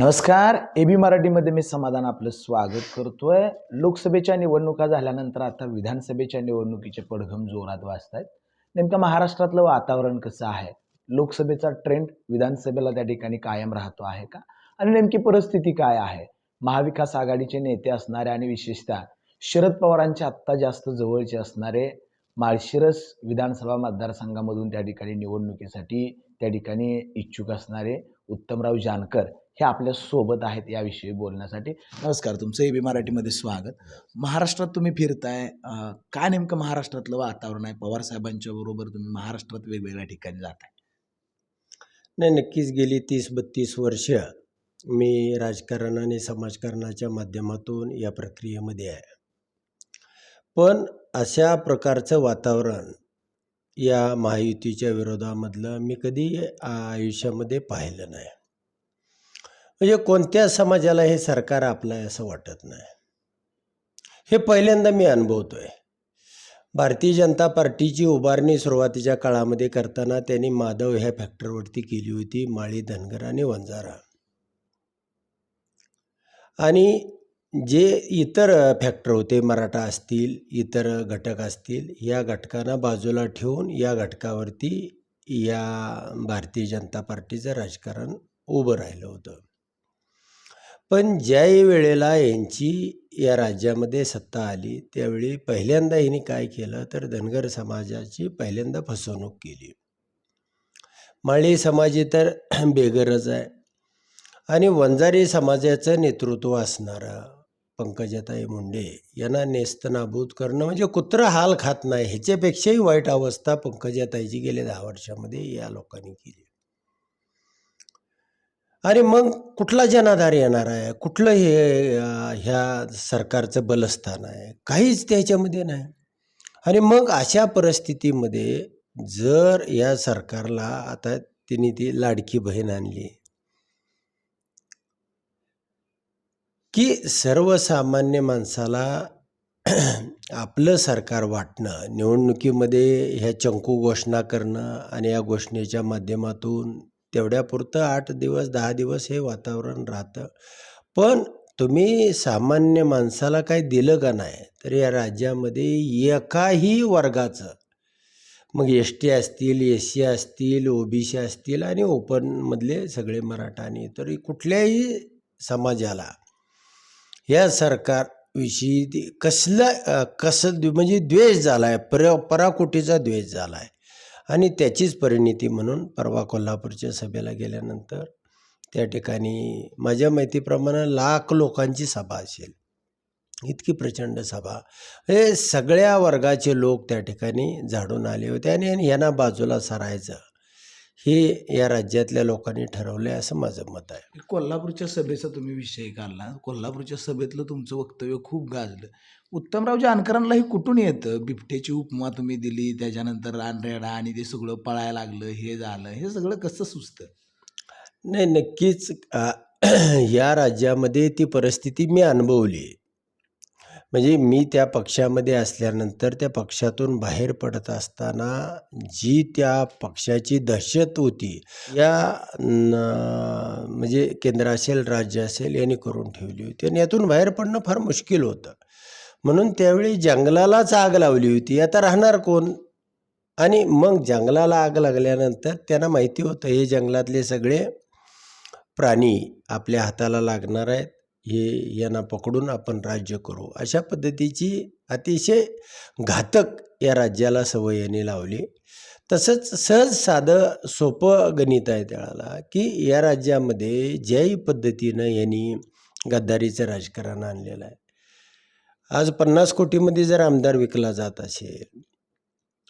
नमस्कार A B मराठीमध्ये मी समाधान आपलं स्वागत करतोय. लोकसभेच्या निवडणुका झाल्यानंतर आता विधानसभेच्या निवडणुकीचे पडघम जोरात वाजतायत. आहेत नेमकं महाराष्ट्रातलं वातावरण कसं आहे? लोकसभेचा ट्रेंड विधानसभेला त्या ठिकाणी कायम राहतो आहे का? आणि नेमकी परिस्थिती काय आहे? महाविकास आघाडीचे नेते असणारे आणि विशेषतः शरद पवारांचे आत्ता जास्त जवळचे असणारे माळशिरस विधानसभा मतदारसंघामधून त्या ठिकाणी निवडणुकीसाठी त्या ठिकाणी इच्छुक असणारे उत्तमराव जानकर हे आपल्यासोबत आहेत याविषयी बोलण्यासाठी. नमस्कार तुमचं ए बी मराठीमध्ये स्वागत. महाराष्ट्रात तुम्ही फिरताय काय नेमकं महाराष्ट्रातलं वातावरण आहे? पवारसाहेबांच्या बरोबर तुम्ही महाराष्ट्रात वेगवेगळ्या ठिकाणी जाताय. नाही नक्कीच गेली तीस बत्तीस वर्ष मी राजकारण आणि समाजकारणाच्या माध्यमातून या प्रक्रियेमध्ये आहे. पण अशा प्रकारचं वातावरण या महायुतीच्या विरोधामधलं मी कधी आयुष्यामध्ये पाहिलं नाही. म्हणजे कोणत्या समाजाला हे सरकार आपलं आहे असं वाटत नाही. हे पहिल्यांदा मी अनुभवतो आहे भारतीय जनता पार्टीची उभारणी सुरुवातीच्या काळामध्ये करताना त्यांनी माधव ह्या फॅक्टरवरती केली होती माळी धनगर आणि वंजारा. आणि जे इतर फॅक्टर होते मराठा असतील इतर घटक असतील या घटकांना बाजूला ठेवून या घटकावरती या भारतीय जनता पार्टीचं राजकारण उभं राहिलं होतं. पण ज्याही वेळेला यांची या राज्यामध्ये सत्ता आली त्यावेळी पहिल्यांदा यांनी काय केलं तर धनगर समाजाची पहिल्यांदा फसवणूक केली. माळी समाज तर बेगरज आहे आणि वंजारी समाजाचं नेतृत्व असणारा पंकजाताई मुंडे यांना नेस्तनाबूत करणं म्हणजे कुत्रं हाल खात नाही ह्याच्यापेक्षाही वाईट अवस्था पंकजाताईची गेल्या दहा वर्षामध्ये या लोकांनी केली. आणि मग कुठला जनाधार येणार आहे? कुठलं हे ह्या सरकारचं बलस्थान आहे? काहीच त्याच्यामध्ये नाही. आणि मग अशा परिस्थितीमध्ये जर या सरकारला आता तिने ती लाडकी बहीण आणली की सर्वसामान्य माणसाला आपलं सरकार वाटणं निवडणुकीमध्ये ह्या चंकू घोषणा करणं आणि या घोषणेच्या माध्यमातून तेवढ्यापुरतं आठ दिवस दहा दिवस हे वातावरण राहतं. पण तुम्ही सामान्य माणसाला काही दिलं का नाही तर या राज्यामध्ये एकाही वर्गाचं मग एस टी असतील एस सी असतील ओ बी सी असतील आणि ओपनमधले सगळे मराठा आणि इतर कुठल्याही समाजाला या सरकारविषयी ती कसलं कसं म्हणजे द्वेष झाला आहे पर पराकोटीचा द्वेष झाला आहे आणि त्याचीच परिणिती म्हणून परवा कोल्हापूरच्या सभेला गेल्यानंतर त्या ठिकाणी माझ्या माहितीप्रमाणे लाख लोकांची सभा असेल. इतकी प्रचंड सभा. हे सगळ्या वर्गाचे लोक त्या ठिकाणी झाडून आले होते आणि यांना बाजूला सरायचं हे या राज्यातल्या लोकांनी ठरवलं आहे असं माझं मत आहे. कोल्हापूरच्या सभेचा तुम्ही विषय काढला. कोल्हापूरच्या सभेतलं तुमचं वक्तव्य खूप गाजलं. उत्तमराव जानकरांना हे कुठून येतं? बिबट्याची उपमा तुम्ही दिली त्याच्यानंतर रानरेडा आणि ते सगळं पळायला लागलं हे झालं हे सगळं कसं सुचतं? नाही नक्कीच या राज्यामध्ये ती परिस्थिती मी अनुभवली म्हणजे मी त्या पक्षामध्ये असल्यानंतर त्या पक्षातून बाहेर पडत असताना जी त्या पक्षाची दहशत होती या म्हणजे केंद्र असेल राज्य असेल यांनी करून ठेवली होती. आणि यातून बाहेर पडणं फार मुश्किल होतं. म्हणून त्यावेळी जंगलालाच आग लावली होती. आता राहणार कोण? आणि मग जंगलाला आग लागल्यानंतर त्यांना माहिती होतं हे जंगलातले सगळे प्राणी आपल्या हाताला लागणार आहेत. हे यांना पकडून आपण राज्य करू. अशा पद्धतीची अतिशय घातक या राज्याला सवय यांनी लावली. तसंच सहज साधं सोपं गणित आहे त्याला की या राज्यामध्ये ज्याही पद्धतीनं यांनी गद्दारीचं राजकारण आणलेलं आहे. आज पन्नास कोटीमध्ये जर आमदार विकला जात असेल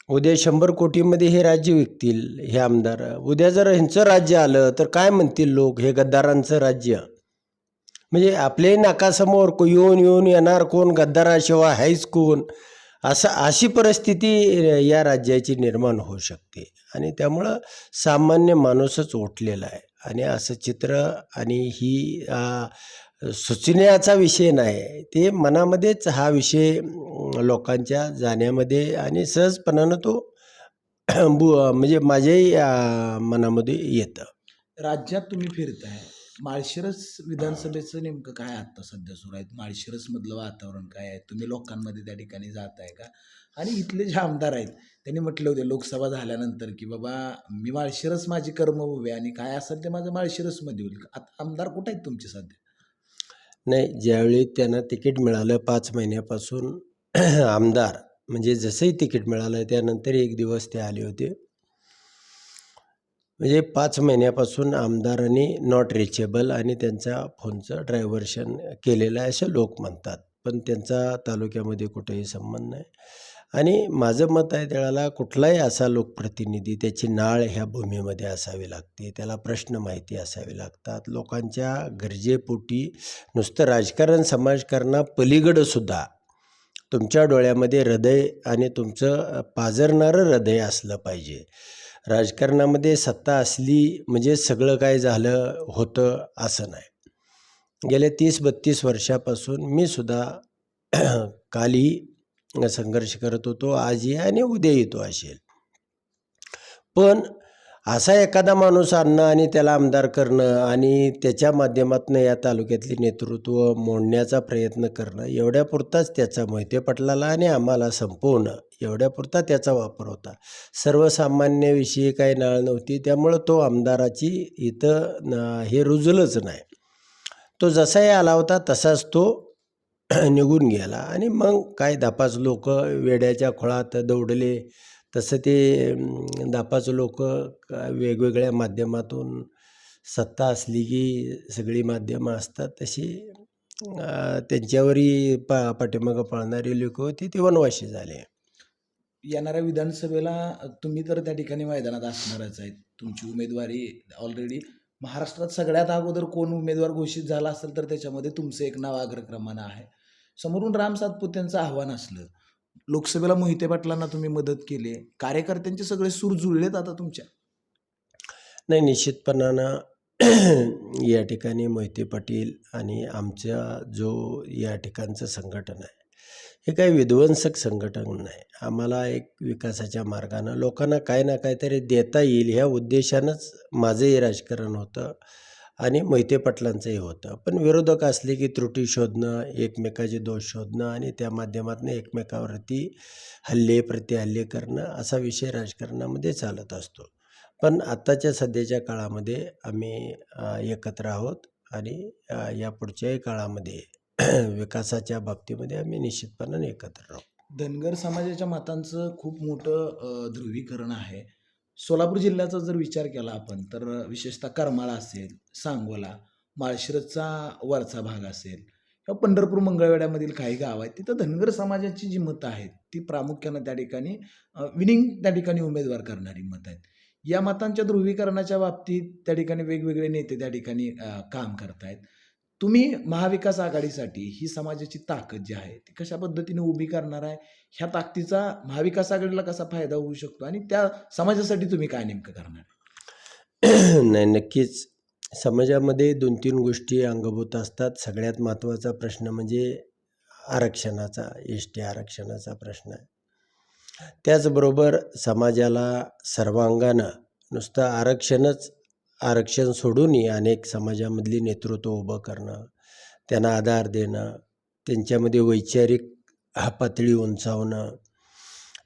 उद्या शंभर कोटीमध्ये हे राज्य विकतील हे आमदार. उद्या जर ह्यांचं राज्य आलं तर काय म्हणतील लोक? हे गद्दारांचं राज्य. म्हणजे आपल्याही नाकासमोर को- येऊन येऊन येणार कोण? गद्दाराशिवाय हायच कोण? असं अशी परिस्थिती या राज्याची निर्माण होऊ शकते. आणि त्यामुळं सामान्य माणूसच ओठलेला आहे. आणि असं चित्र आणि ही आ, सुचण्याचा विषय नाही. ते मनामध्येच हा विषय लोकांच्या जाण्यामध्ये आणि सहजपणानं तो बु म्हणजे माझ्याही मनामध्ये येतं. राज्यात तुम्ही फिरताय. माळशिरस विधानसभेचं नेमकं काय आता सध्या सुरू आहे? माळशिरसमधलं वातावरण काय आहे? तुम्ही लोकांमध्ये त्या ठिकाणी जात आहे का? आणि इथले जे आमदार आहेत त्यांनी म्हटलं होते लोकसभा झाल्यानंतर की बाबा मी माळशिरस माझी कर्मभूमी आहे आणि काय असेल ते माझं माळशिरसमध्ये होईल. आता आमदार कुठे आहेत तुमचे सध्या? नाही ज्यावेळी त्यांना तिकीट मिळालं पाच महिन्यापासून आमदार म्हणजे जसंही तिकीट मिळालं त्यानंतर एक दिवस ते आले होते. म्हणजे पाच महिन्यापासून आमदारांनी नॉट रिचेबल आणि त्यांचा फोनचं ड्रायव्हर्शन केलेलं आहे असं लोक म्हणतात. पण त्यांचा तालुक्यामध्ये कुठेही संबंध नाही. आणि माझं मत आहे त्याला कुठलाही असा लोकप्रतिनिधी त्याची नाळ ह्या भूमीमध्ये असावी लागते त्याला प्रश्न माहिती असावे लागतात. लोकांच्या गरजेपोटी नुसतं राजकारण समाजकारणा पलीकडंसुद्धा तुमच्या डोळ्यामध्ये हृदय आणि तुमचं पाजरणारं हृदय असलं पाहिजे. राजकारणामध्ये सत्ता असली म्हणजे सगळं काय झालं होतं असं नाही. गेल्या तीस बत्तीस वर्षापासून मी सुद्धा काली संघर्ष करत होतो आजही आणि उद्या येतो असेल. पण असा एखादा माणूस आणणं आणि त्याला आमदार करणं आणि त्याच्या माध्यमातून या तालुक्यातले नेतृत्व मोडण्याचा प्रयत्न करणं एवढ्यापुरताच त्याचा मोहिते पटलाला आणि आम्हाला संपवणं एवढ्यापुरता त्याचा वापर होता. सर्वसामान्याविषयी काही नाळ नव्हती त्यामुळं तो आमदाराची इथं हे रुजलंच नाही. तो जसाही आला होता तसाच तो निघून गेला. आणि मग काय दापाच लोक वेड्याच्या खोळात दौडले. तसं ते दापाच लोक वेगवेगळ्या माध्यमातून सत्ता असली की सगळी माध्यमं असतात. तशी त्यांच्यावरही पा पाठीमागं पळणारी लोक होती. ती वनवाशी झाले. येणाऱ्या विधानसभेला तुम्ही तर त्या ठिकाणी मैदानात असणारच आहेत. तुमची उमेदवारी ऑलरेडी महाराष्ट्रात सगळ्यात अगोदर कोण उमेदवार घोषित झाला असेल तर त्याच्यामध्ये तुमचं एक नाव अग्रक्रमानं आहे. समोरून राम सातपुत्यांचं आव्हान असलं लोकसभेला मोहिते पाटलांना तुम्ही मदत केली कार्यकर्त्यांचे सगळे सूर जुळलेत आता तुमच्या. नाही निश्चितपणानं या ठिकाणी मोहिते पाटील आणि आमच्या जो या ठिकाणचं संघटन आहे हे काही विध्वंसक संघटन नाही. आम्हाला एक विकासाच्या मार्गानं लोकांना काय ना काहीतरी देता येईल ह्या उद्देशानंच माझंही राजकारण होतं. आणि मोहिते पाटलांचंही होतं. पण विरोधक असले की त्रुटी शोधणं एकमेकाचे दोष शोधणं आणि त्या माध्यमातून एकमेकावरती हल्ले प्रतिहल्ले करणं असा विषय राजकारणामध्ये चालत असतो. पण आत्ताच्या सध्याच्या काळामध्ये आम्ही एकत्र आहोत आणि या पुढच्याही काळामध्ये विकासाच्या बाबतीमध्ये आम्ही निश्चितपणाने एकत्र राहू. धनगर समाजाच्या मतांचं खूप मोठं ध्रुवीकरण आहे. सोलापूर जिल्ह्याचा जर विचार केला आपण तर विशेषतः करमाळा असेल सांगोला माळशिरसचा वरचा भाग असेल किंवा पंढरपूर मंगळवेड्यामधील काही गाव आहेत तिथं धनगर समाजाची जी मतं आहेत ती प्रामुख्यानं त्या ठिकाणी विनिंग त्या ठिकाणी उमेदवार करणारी मतं आहेत. या मतांच्या ध्रुवीकरणाच्या बाबतीत त्या ठिकाणी वेगवेगळे नेते त्या ठिकाणी काम काम करतायत. तुम्ही महाविकास आघाडीसाठी ही समाजाची ताकद जी आहे ती कशा पद्धतीने उभी करणार आहे ह्या ताकदीचा महाविकास आघाडीला कसा फायदा होऊ शकतो आणि त्या समाजासाठी तुम्ही काय नेमकं करणार? नाही नक्कीच. समाजामध्ये दोन तीन गोष्टी अंगभूत असतात. सगळ्यात महत्त्वाचा प्रश्न म्हणजे आरक्षणाचा एस टी आरक्षणाचा प्रश्न आहे. त्याचबरोबर समाजाला सर्वांगानं नुसतं आरक्षणच आरक्षण सोडूनही अनेक समाजामधली नेतृत्व उभं करणं त्यांना आधार देणं त्यांच्यामध्ये वैचारिक हा पातळी उंचावणं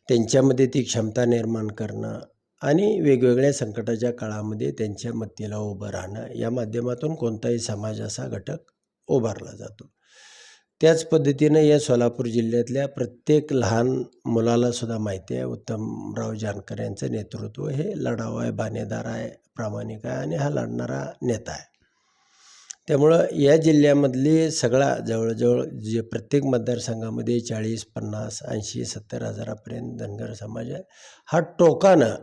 त्यांच्यामध्ये ती क्षमता निर्माण करणं आणि वेगवेगळ्या संकटाच्या काळामध्ये त्यांच्या मतीला उभं राहणं या माध्यमातून कोणताही समाज असा घटक उभारला जातो. त्याच पद्धतीनं या सोलापूर जिल्ह्यातल्या प्रत्येक लहान मुलालासुद्धा माहिती आहे. उत्तमराव जानकर यांचं नेतृत्व हे लढाऊ आहे बाणेदार आहे प्रामाणिक आहे आणि हा लढणारा नेता आहे. त्यामुळं या जिल्ह्यामधली सगळा जवळजवळ जे प्रत्येक मतदारसंघामध्ये चाळीस पन्नास ऐंशी सत्तर हजारापर्यंत धनगर समाज आहे हा टोकानं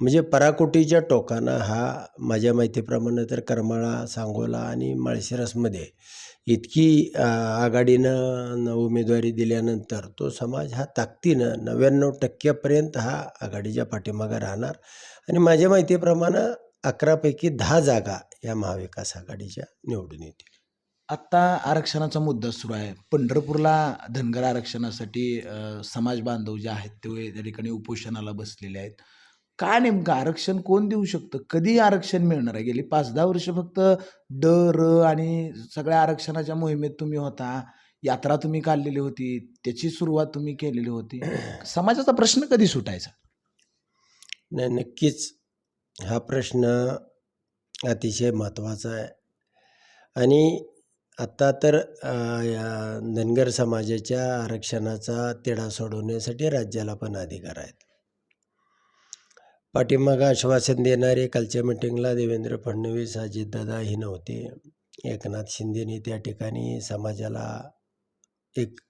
म्हणजे पराकोटीच्या टोकानं हा माझ्या माहितीप्रमाणे तर करमाळा सांगोला आणि माळशिरसमध्ये इतकी आघाडीनं न- उमेदवारी दिल्यानंतर तो समाज हा ताकदीनं नव्याण्णव टक्क्यापर्यंत हा आघाडीच्या पाठीमागं राहणार आणि माझ्या माहितीप्रमाणे अकरापैकी दहा जागा या महाविकास आघाडीच्या निवडून येतील. आत्ता आरक्षणाचा मुद्दा सुरू आहे. पंढरपूरला धनगर आरक्षणासाठी समाज बांधव जे आहेत ते त्या ठिकाणी उपोषणाला बसलेले आहेत. काय नेमकं आरक्षण कोण देऊ शकतं? कधी आरक्षण मिळणार आहे? गेली पाच दहा वर्ष फक्त ड र आणि सगळ्या आरक्षणाच्या मोहिमेत तुम्ही होता. यात्रा तुम्ही काढलेली होती. त्याची सुरुवात तुम्ही केलेली होती. समाजाचा प्रश्न कधी सुटायचा? नाही नक्कीच हा प्रश्न अतिशय महत्त्वाचा आहे. आणि आत्ता तर धनगर समाजाच्या आरक्षणाचा तिढा सोडवण्यासाठी राज्याला पण अधिकार आहेत. पाठीमागं आश्वासन देणारे कालच्या मिटिंगला देवेंद्र फडणवीस अजितदादा हे नव्हते. एकनाथ शिंदेने त्या ठिकाणी समाजाला एक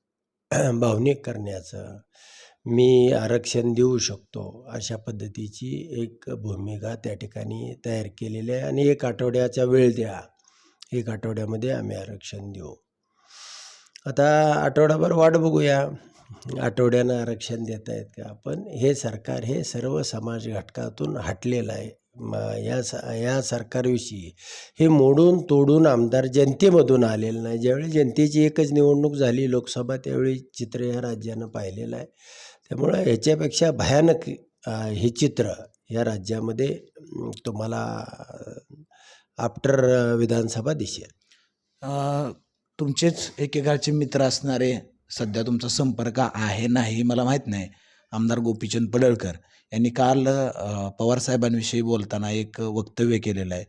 भावनिक करण्याचं मी आरक्षण देऊ शकतो अशा पद्धतीची एक भूमिका त्या ठिकाणी तयार केलेली आहे. आणि एक आठवड्याचा वेळ द्या एक आठवड्यामध्ये आम्ही आरक्षण देऊ. आता आठवडाभर वाट बघूया. आठवड्यानं आरक्षण देत आहेत का? पण हे सरकार हे सर्व समाज घटकातून हटलेलं आहे. या स या सरकारविषयी हे मोडून तोडून आमदार जनतेमधून आलेलं नाही. ज्यावेळी जनतेची एकच निवडणूक झाली लोकसभा त्यावेळी चित्र या राज्यानं पाहिलेलं आहे. त्यामुळं ह्याच्यापेक्षा भयानक हे चित्र या राज्यामध्ये तुम्हाला आफ्टर विधानसभा दिसेल. तुमचेच एकेकाळचे मित्र असणारे सध्या तुमचा संपर्क आहे नाही मला माहीत नाही. आमदार गोपीचंद पडळकर यांनी काल पवारसाहेबांविषयी बोलताना एक वक्तव्य केलेलं आहे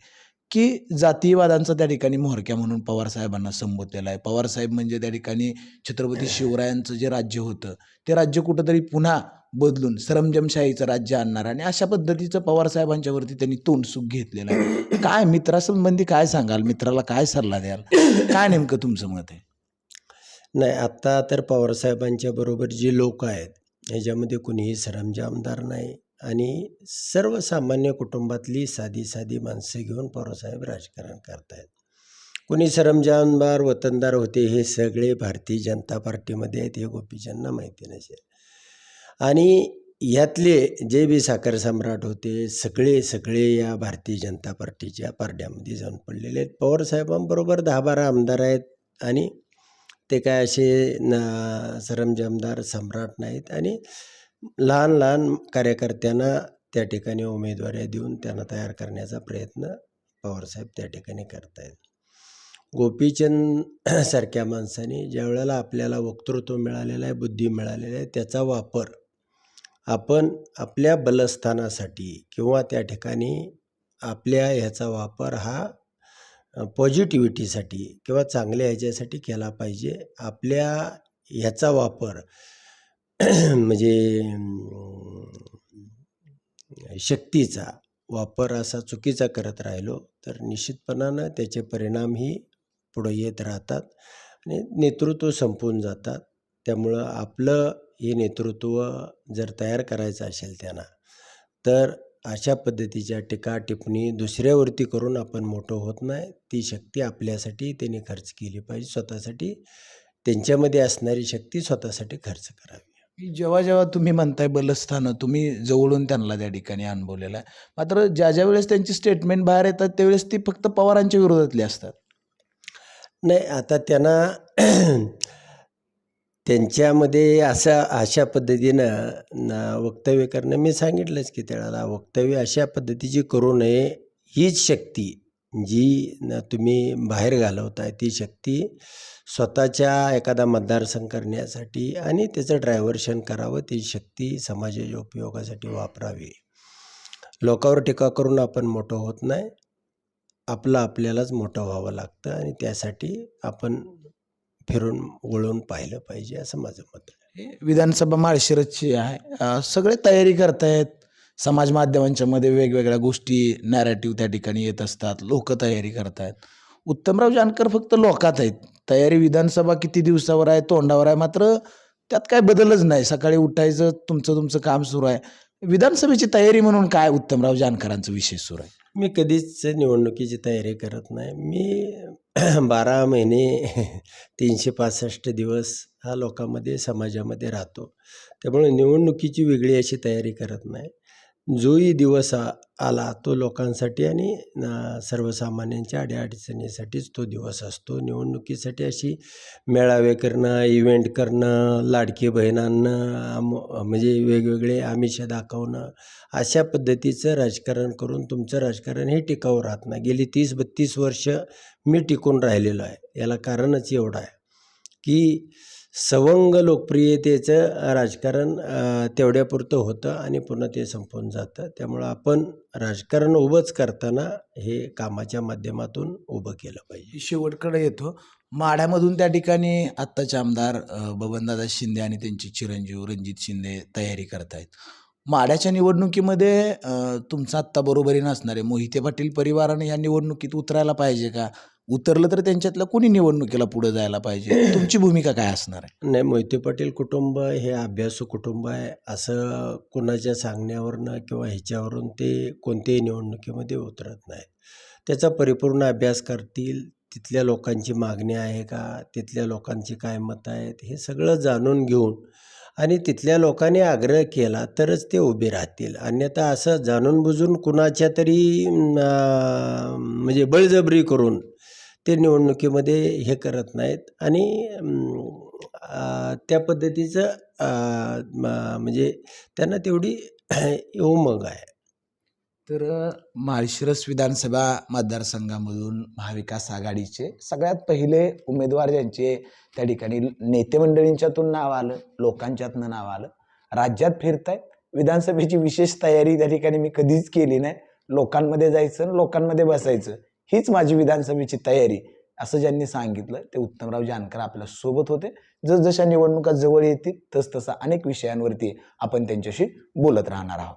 की जातीयवादांचा त्या ठिकाणी म्होरक्या म्हणून पवारसाहेबांना संबोधलेलं आहे पवारसाहेब म्हणजे त्या ठिकाणी छत्रपती शिवरायांचं जे राज्य होतं ते राज्य कुठंतरी पुन्हा बदलून सरंजमशाहीचं राज्य आणणार आणि अशा पद्धतीचं पवारसाहेबांच्यावरती त्यांनी तोंडसुख घेतलेलं आहे. काय मित्रासंबंधी काय सांगाल? मित्राला काय सल्ला द्याल? काय नेमकं तुमचं मत आहे? नाही आत्ता तर पवारसाहेबांच्या बरोबर जे लोक आहेत ह्याच्यामध्ये कुणीही सरंजाम आमदार नाही आणि सर्वसामान्य कुटुंबातली साधी साधी माणसं घेऊन पवारसाहेब राजकारण करतायत. कोणी सरंजामदार वतनदार होते हे सगळे भारतीय जनता पार्टीमध्ये आहेत हे गोपीचंदना माहिती नसेल. आणि यातले जे बी साखर सम्राट होते सगळे सगळे या भारतीय जनता पार्टीच्या पारड्यामध्ये जाऊन पडलेले आहेत. पवारसाहेबांबरोबर दहा बारा आमदार आहेत आणि ते काय असे न सरंजामदार सम्राट नाहीत आणि लहान लहान कार्यकर्त्यांना त्या ठिकाणी उमेदवाऱ्या देऊन त्यांना तयार करण्याचा प्रयत्न पवारसाहेब त्या ठिकाणी करतायत. गोपीचंद सारख्या माणसाने ज्या वेळेला आपल्याला वक्तृत्व मिळालेलं आहे बुद्धी मिळालेलं आहे त्याचा वापर आपण आपल्या बलस्थानासाठी किंवा त्या ठिकाणी आपल्या ह्याचा वापर हा पॉझिटिव्हिटीसाठी किंवा चांगल्या ह्याच्यासाठी केला पाहिजे. आपल्या ह्याचा वापर म्हणजे शक्तीचा वापर असा चुकीचा करत राहिलो तर निश्चितपणानं त्याचे परिणामही पुढं येत राहतात आणि नेतृत्व संपून जातात. त्यामुळं आपलं हे नेतृत्व जर तयार करायचं असेल त्यांना तर अशा पद्धतीच्या टीका टिप्पणी दुसऱ्यावरती करून आपण मोठं होत नाही. ती शक्ती आपल्यासाठी त्यांनी खर्च केली पाहिजे. स्वतःसाठी त्यांच्यामध्ये असणारी शक्ती स्वतःसाठी खर्च करावी. जेव्हा जेव्हा तुम्ही म्हणताय बलस्थानं तुम्ही जवळून त्यांना त्या ठिकाणी अनुभवलेलं आहे. मात्र ज्या ज्या वेळेस त्यांची स्टेटमेंट बाहेर येतात त्यावेळेस ती फक्त पवारांच्या विरोधातली असतात. नाही आता त्यांना त्यांच्यामध्ये असा अशा पद्धतीनं न वक्तव्य करणं मी सांगितलंच की त्याला वक्तव्य अशा पद्धतीची करू नये हीच शक्ती जी न तुम्ही बाहेर घालवताय ती शक्ती स्वतःच्या एखादा मतदारसंघ करण्यासाठी आणि त्याचं ड्रायव्हर्शन करावं ती शक्ती समाजाच्या उपयोगासाठी वापरावी. लोकांवर टीका करून आपण मोठं होत नाही. आपलं आपल्यालाच मोठं व्हावं लागतं आणि त्यासाठी आपण फिरून वळून पाहिलं पाहिजे असं माझं मत आहे. हे विधानसभा माळशिरसची आहे. सगळे तयारी करतायत. समाज माध्यमांच्या मध्ये वेगवेगळ्या गोष्टी नॅरेटिव्ह त्या ठिकाणी येत असतात. लोक तयारी करतायत. उत्तमराव जानकर फक्त लोकात आहेत. तयारी विधानसभा किती दिवसावर आहे तोंडावर आहे मात्र त्यात काय बदलच नाही. सकाळी उठायचं तुमचं तुमचं काम सुरू आहे. विधानसभेची तयारी म्हणून काय उत्तमराव जानकरांचं विशेष सुरू आहे? मी कधीच निवडणुकीची तयारी करत नाही. मी बारा महिने तीनशे पासष्ट दिवस हा लोकांमध्ये समाजामध्ये राहतो. त्यामुळे निवडणुकीची वेगळी अशी तयारी करत नाही. जोही दिवस आ आला तो लोकांसाठी आणि सर्वसामान्यांच्या अडीअडचणीसाठीच तो दिवस असतो. निवडणुकीसाठी अशी मेळावे करणं इव्हेंट करणं लाडकी बहिणांना आम म्हणजे वेगवेगळे आमिष दाखवणं अशा पद्धतीचं राजकारण करून तुमचं राजकारण हे टिकाऊ राहत नाही. गेली तीस बत्तीस वर्ष मी टिकून राहिलेलो आहे. याला कारणच एवढं आहे की सवंग लोकप्रियतेचं राजकारण तेवढ्यापुरतं होतं आणि पुन्हा ते संपून जातं. त्यामुळं आपण राजकारण उभंच करताना हे कामाच्या माध्यमातून उभं केलं पाहिजे. शेवटकडे येतो. माढ्यामधून त्या ठिकाणी आत्ताचे आमदार बबनदादा शिंदे आणि त्यांचे चिरंजीव रणजित शिंदे तयारी करतायत. माढ्याच्या निवडणुकीमध्ये तुमचा आत्ता बरोबरी नसणार आहे मोहिते पाटील परिवाराने या निवडणुकीत उतरायला पाहिजे का? उतरलं तर त्यांच्यातलं कोणी निवडणुकीला पुढे जायला पाहिजे? तुमची भूमिका काय असणार आहे? नाही मोहिते पाटील कुटुंब हे अभ्यासू कुटुंब आहे. असं कुणाच्या सांगण्यावरनं किंवा ह्याच्यावरून ते कोणत्याही निवडणुकीमध्ये उतरत नाहीत. त्याचा परिपूर्ण अभ्यास करतील. तिथल्या लोकांची मागणी आहे का? तिथल्या लोकांची काय मत आहेत? हे सगळं जाणून घेऊन आणि तिथल्या लोकांनी आग्रह केला तरच ते उभे राहतील. अन्यथा असं जाणून बुजून कुणाच्या तरी म्हणजे बळजबरी करून ते निवडणुकीमध्ये हे करत नाहीत. आणि त्या पद्धतीचं म- म्हणजे त्यांना तेवढी उमंग आहे. तर माळशिरस विधानसभा मतदारसंघामधून महाविकास आघाडीचे सगळ्यात पहिले उमेदवार ज्यांचे त्या ठिकाणी नेते मंडळींच्यातून नाव आलं लोकांच्यातनं नाव आलं राज्यात फिरतायत. विधानसभेची विशेष तयारी त्या ठिकाणी मी कधीच केली नाही. लोकांमध्ये जायचं लोकांमध्ये बसायचं. हीच माझी विधानसभेची तयारी. असं ज्यांनी सांगितलं ते उत्तमराव जानकर आपल्यासोबत होते. जसजशा निवडणुका जवळ येतील तसतसा अनेक विषयांवरती आपण त्यांच्याशी बोलत राहणार आहोत.